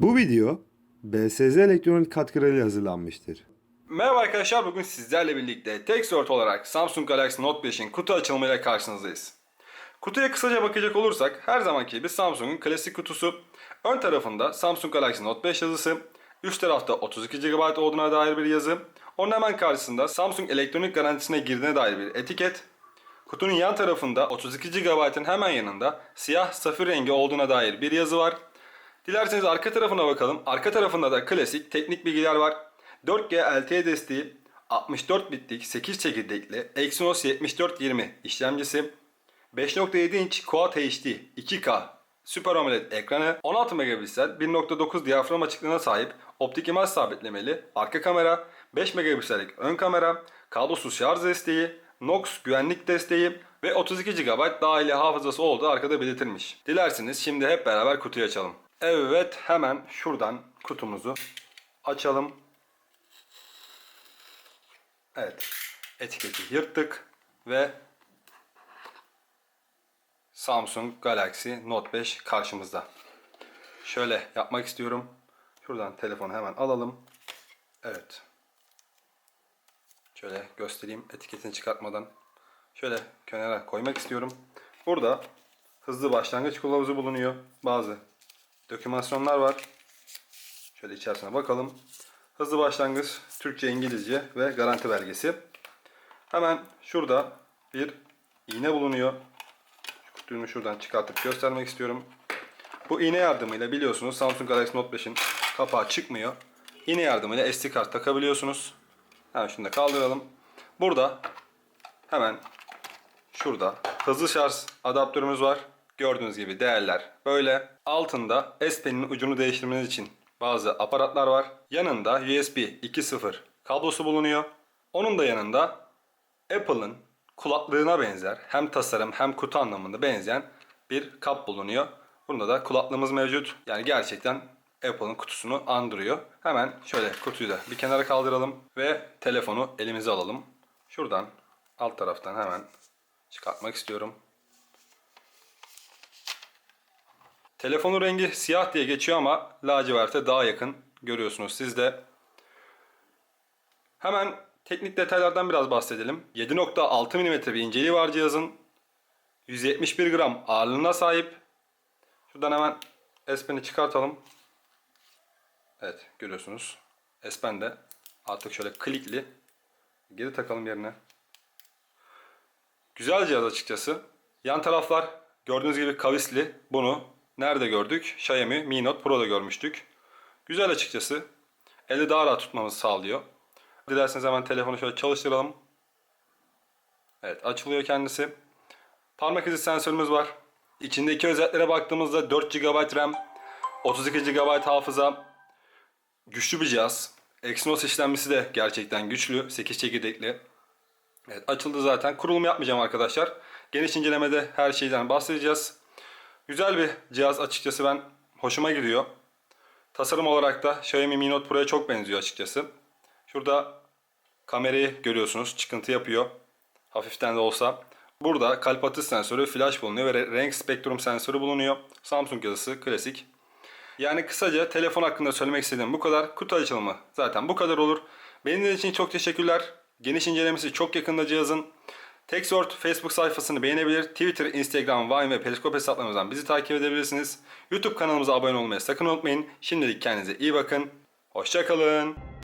Bu video BSZ elektronik katkılarıyla hazırlanmıştır. Merhaba arkadaşlar bugün sizlerle birlikte TechSort olarak Samsung Galaxy Note 5'in kutu açılımıyla karşınızdayız. Kutuya kısaca bakacak olursak her zamanki gibi Samsung'un klasik kutusu. Ön tarafında Samsung Galaxy Note 5 yazısı, üst tarafta 32 GB olduğuna dair bir yazı, onun hemen karşısında Samsung elektronik garantisine girdiğine dair bir etiket, Kutunun yan tarafında 32 GB'ın hemen yanında siyah safir rengi olduğuna dair bir yazı var. Dilerseniz arka tarafına bakalım. Arka tarafında da klasik teknik bilgiler var. 4G LTE desteği, 64 bitlik 8 çekirdekli Exynos 7420 işlemcisi, 5.7 inç Quad HD 2K Super AMOLED ekranı, 16 megapiksel 1.9 diyafram açıklığına sahip optik imaj sabitlemeli arka kamera, 5 megapiksellik ön kamera, kablosuz şarj desteği, Nox güvenlik desteği ve 32 GB dahili hafızası olduğu arkada belirtilmiş. Dilerseniz şimdi hep beraber kutuyu açalım. Evet hemen şuradan kutumuzu açalım. Evet etiketi yırttık ve Samsung Galaxy Note 5 karşımızda. Şöyle yapmak istiyorum. Şuradan telefonu hemen alalım. Evet. Şöyle göstereyim etiketini çıkartmadan. Şöyle kenara koymak istiyorum. Burada hızlı başlangıç kılavuzu bulunuyor. Bazı dokümasyonlar var. Şöyle içerisine bakalım. Hızlı başlangıç Türkçe, İngilizce ve garanti belgesi. Hemen şurada bir iğne bulunuyor. Kutuyu şuradan çıkartıp göstermek istiyorum. Bu iğne yardımıyla biliyorsunuz Samsung Galaxy Note 5'in kapağı çıkmıyor. İğne yardımıyla SD kart takabiliyorsunuz. Hemen şunu da kaldıralım. Burada hemen şurada hızlı şarj adaptörümüz var. Gördüğünüz gibi değerler böyle. Altında S Pen'in ucunu değiştirmeniz için bazı aparatlar var. Yanında USB 2.0 kablosu bulunuyor. Onun da yanında Apple'ın kulaklığına benzer hem tasarım hem kutu anlamında benzeyen bir kap bulunuyor. Bunda da kulaklığımız mevcut. Yani gerçekten Apple'ın kutusunu andırıyor. Hemen şöyle kutuyu da bir kenara kaldıralım ve telefonu elimize alalım. Şuradan alt taraftan hemen çıkartmak istiyorum. Telefonun rengi siyah diye geçiyor ama laciverte daha yakın görüyorsunuz siz de. Hemen teknik detaylardan biraz bahsedelim. 7.6 mm bir inceliği var cihazın. 171 gram ağırlığına sahip. Şuradan hemen S Pen'i çıkartalım. Evet görüyorsunuz. S Pen de artık şöyle klikli. Geri takalım yerine. Güzel cihaz açıkçası. Yan taraflar gördüğünüz gibi kavisli. Bunu nerede gördük? Xiaomi Mi Note Pro'da görmüştük. Güzel açıkçası. Elde daha rahat tutmamızı sağlıyor. Dilerseniz hemen telefonu şöyle çalıştıralım. Evet açılıyor kendisi. Parmak izi sensörümüz var. İçindeki özelliklere baktığımızda 4 GB RAM, 32 GB hafıza, güçlü bir cihaz. Exynos işlemcisi de gerçekten güçlü, 8 çekirdekli. Evet açıldı zaten. Kurulum yapmayacağım arkadaşlar. Geniş incelemede her şeyden bahsedeceğiz. Güzel bir cihaz açıkçası ben hoşuma gidiyor. Tasarım olarak da Xiaomi Mi Note Pro'ya çok benziyor açıkçası. Şurada kamerayı görüyorsunuz. Çıkıntı yapıyor. Hafiften de olsa. Burada kalp atış sensörü, flash bulunuyor ve renk spektrum sensörü bulunuyor. Samsung yazısı klasik. Yani kısaca telefon hakkında söylemek istediğim bu kadar. Kutu açılımı zaten bu kadar olur. Benim için çok teşekkürler. Geniş incelemesi çok yakında cihazın. TechSort Facebook sayfasını beğenebilir. Twitter, Instagram, Vine ve Periscope hesaplarımızdan bizi takip edebilirsiniz. YouTube kanalımıza abone olmayı sakın unutmayın. Şimdilik kendinize iyi bakın. Hoşçakalın.